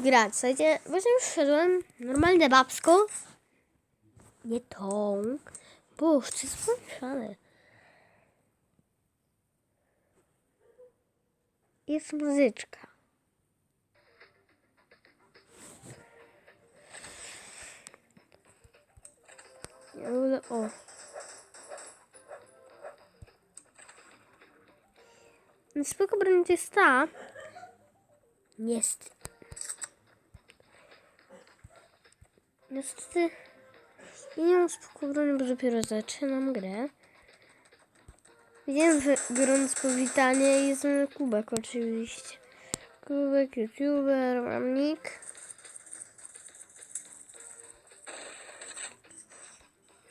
już grać. Słuchajcie, właśnie już wszedłem. Normalne babsko. Nie tą. Boż, to jest pomieszane. Jest muzyczka. Ja O. No Spoko broń jest ta. Jest. Niestety nie mam spoko broni, bo dopiero zaczynam grę. Że biorąc powitanie jestem Kubek oczywiście. Kubek, youtuber, mam nick.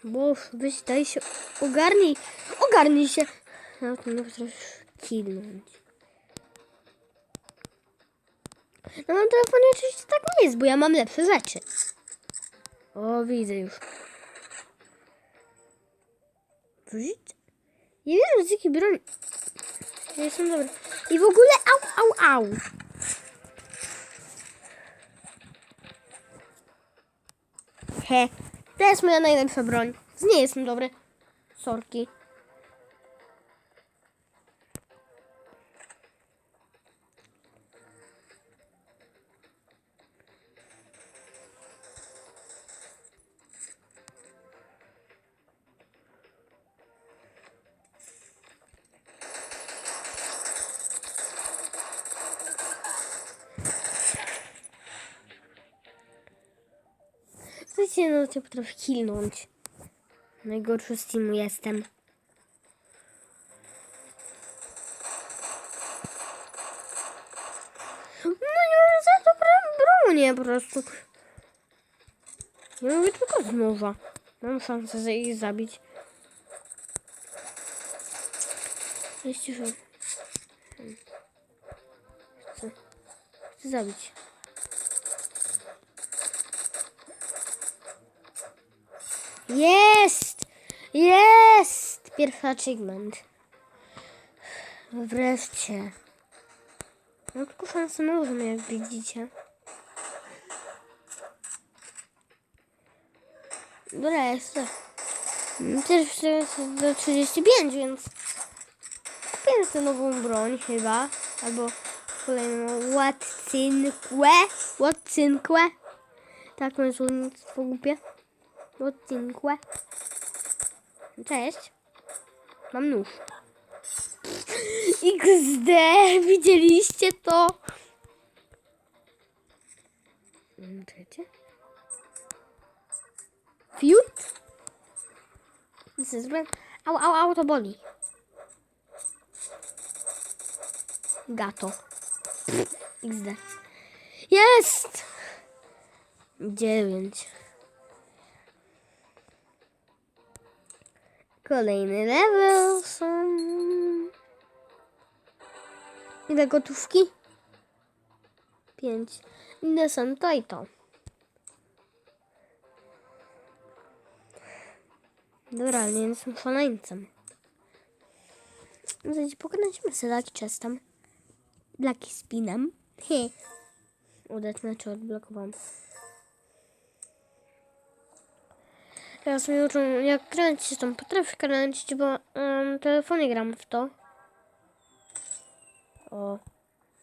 Bo weź daj się, ogarnij, ogarnij się. No to nie potrafisz kilnąć. Na moim telefonie oczywiście tak nie jest, bo ja mam lepsze rzeczy. O, widzę już. Wrzuć? Nie wiem, z jakiej broni. Ja jestem dobry. I w ogóle au, au, au. He, to jest moja najlepsza broń. Z niej jestem dobry. Sorki. Wiecie, no cię potrafi kilnąć. Najgorszy z teamu jestem. No nie mam za to bronię po prostu. Ja mówię tylko z noża. Mam szansę za ich zabić. Jest cisza. Chcę. Chcę zabić. Jest! Jest! Pierwszy achievement. Wreszcie. Mam tylko szansę na uzum, jak widzicie. Dobra, jest to. Też to jest do 35, więc kupię tę nową broń chyba. Albo kolejną łacynkłę. Łacynkłę. Tak, moje słownictwo głupie odcinku. Cześć. Mam nóż. XD, widzieliście to? Czekajcie. Fiut? Bad. Au, au, au, to boli. Gato. XD. Jest! Dziewięć. Kolejny level są. Ile gotówki? Pięć. Ile są to i to. Dobra, ale nie jestem szaleńcem. Zaś pokonać selaki czestam. Blaki spinam. He. Udać znaczy odblokowałam. Teraz mi uczą jak kręcić, tam potrafię kręcić, bo um, telefonie gram w to. O,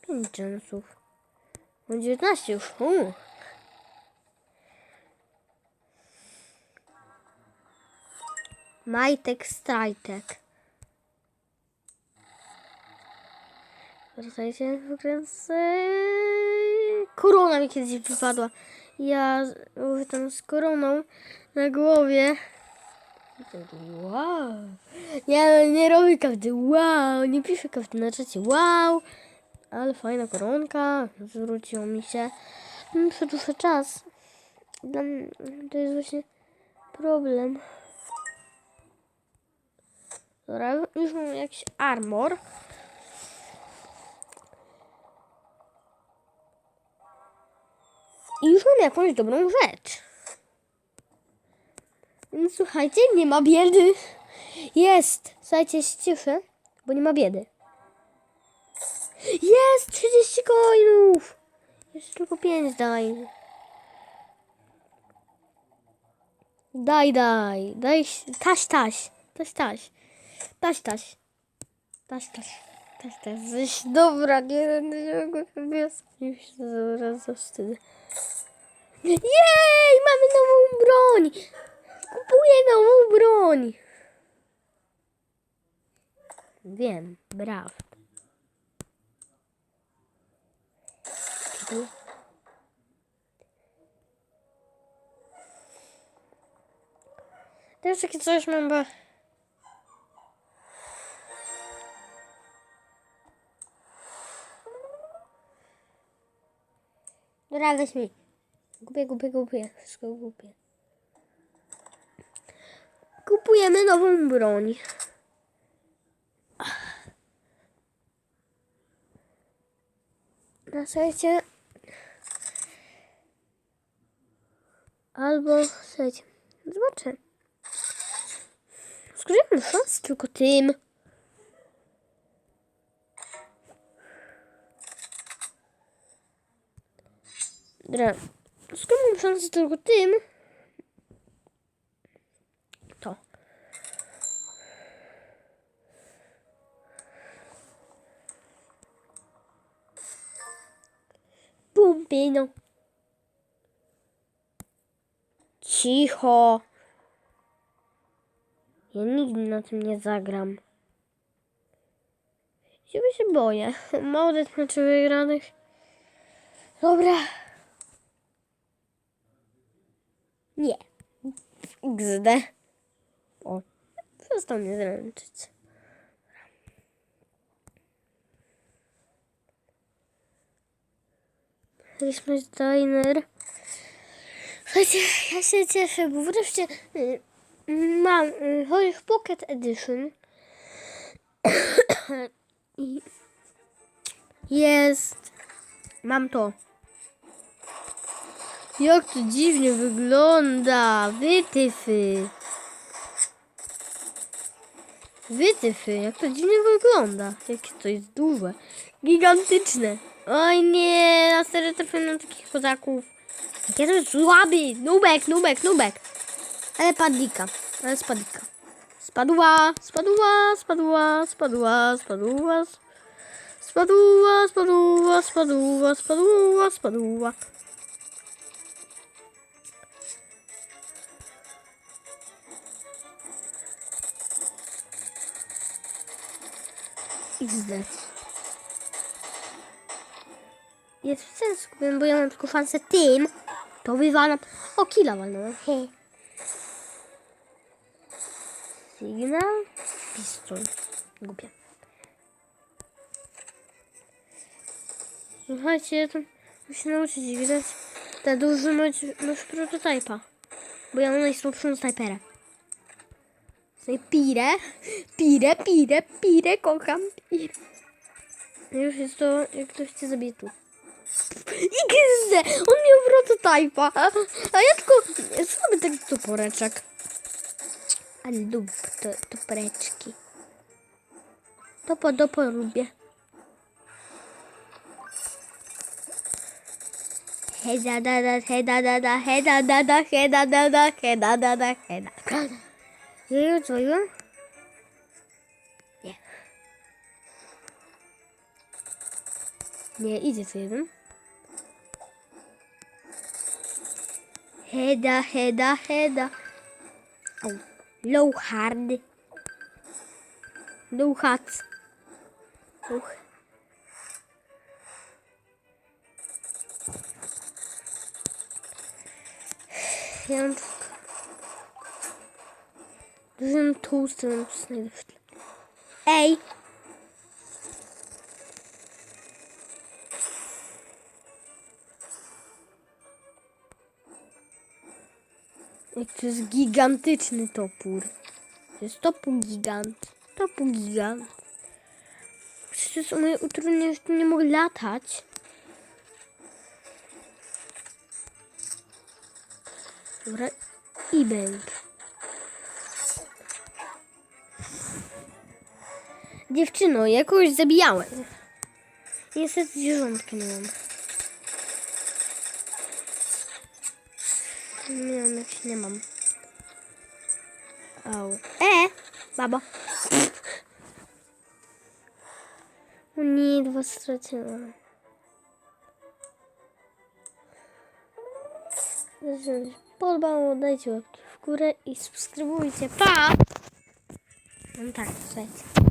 5 dżensów. Mam 19 już. U. Majtek Strajtek. Wracajcie, wykręcę. Korona mi kiedyś wypadła. Ja tam z koroną na głowie. Wow. Ja nie robię każdy wow, nie piszę każdy na czacie wow. Ale fajna koronka, zwróciło mi się. Mm, Przedłuża czas. Dla mnie to jest właśnie problem. Dobra, już mam jakiś armor. I już mam jakąś dobrą rzecz. Więc słuchajcie, nie ma biedy. Jest! Słuchajcie, się cieszę, bo nie ma biedy. Jest! 30 coinów! Jeszcze tylko pięć daj. Daj, daj. Daj. Taś, taś. Taś, taś. Taś, taś. Taś, taś. Coś dobra, nie będę się go Już się zaraz zawstydzę. Jej! Mamy nową broń! Kupuję nową broń! Wiem, braw. Też takie coś mam, bo... Mi. Kupię, kupię, kupię. Wszystko kupię. Kupujemy nową broń. Na sajcie. Albo słuchajcie. Zobaczę. Skorzystam szans tylko tym. Dobra. Skorzystam szans tylko tym. To. Pumpino. Cicho. Ja nigdy na tym nie zagram. Ciebie się boję. Mało meczy wygranych. Dobra. Nie. XD. O. Przestał mnie zręczyć. Christmas Diner. Słuchajcie, ja się cieszę, bo wreszcie y, mam y, Chorych Pocket Edition. I jest. Mam to. Jak to dziwnie wygląda. Wytyfy. Wytyfy, jak to dziwnie wygląda. Jakie to jest duże. Gigantyczne. Oj nie, na serio trafiłem na takich kozaków. Jakie to jest słaby. Nubek, nubek, nubek. Ale padlika, ale spadlika. Spadła, spadła, spadła, spadła, spadła. Spadła, spadła, spadła, spadła, spadła. XD. Jest w sensu, bo ja mam tylko szansę tym, to wywalam. O, killa walnąłem. He. Sygnał. Pistol. Głupie. Słuchajcie, ja tam muszę nauczyć grać duża moc, moc prototypa. Bo ja mam najsłabszą snajperę. Snajpirę. Pirę, pirę, pirę, kocham pirę. Już jest to, jak ktoś cię zabije tu. XD! On miał prototypa, a, a ja tylko słaby taki toporeczek. Ale lubię to, toporeczki. Topo, dopo lubię. Heda da da, heda da da, heda da da, heda da da, heda da da, heda. Jeju, co ja? Nie. Nie, idzie co. Heda, heda, heda. Au. Low hard. Low hard. Low. Tylko... Dużym tłustym najlepszy. Ej! Jak to jest gigantyczny topór. To jest topór gigant. Topór gigant. Przecież to moje utrudnienie, że nie mogę latać. Dobra, i Dziewczyno, jakoś zabijałem. Niestety zwierzątka nie mam. Nie wiem, jak nie mam. Au. E! Babo. O nie, dwa straciłam. Jeżeli podobało, dajcie łapki w górę i subskrybujcie. Pa! No tak, słuchajcie.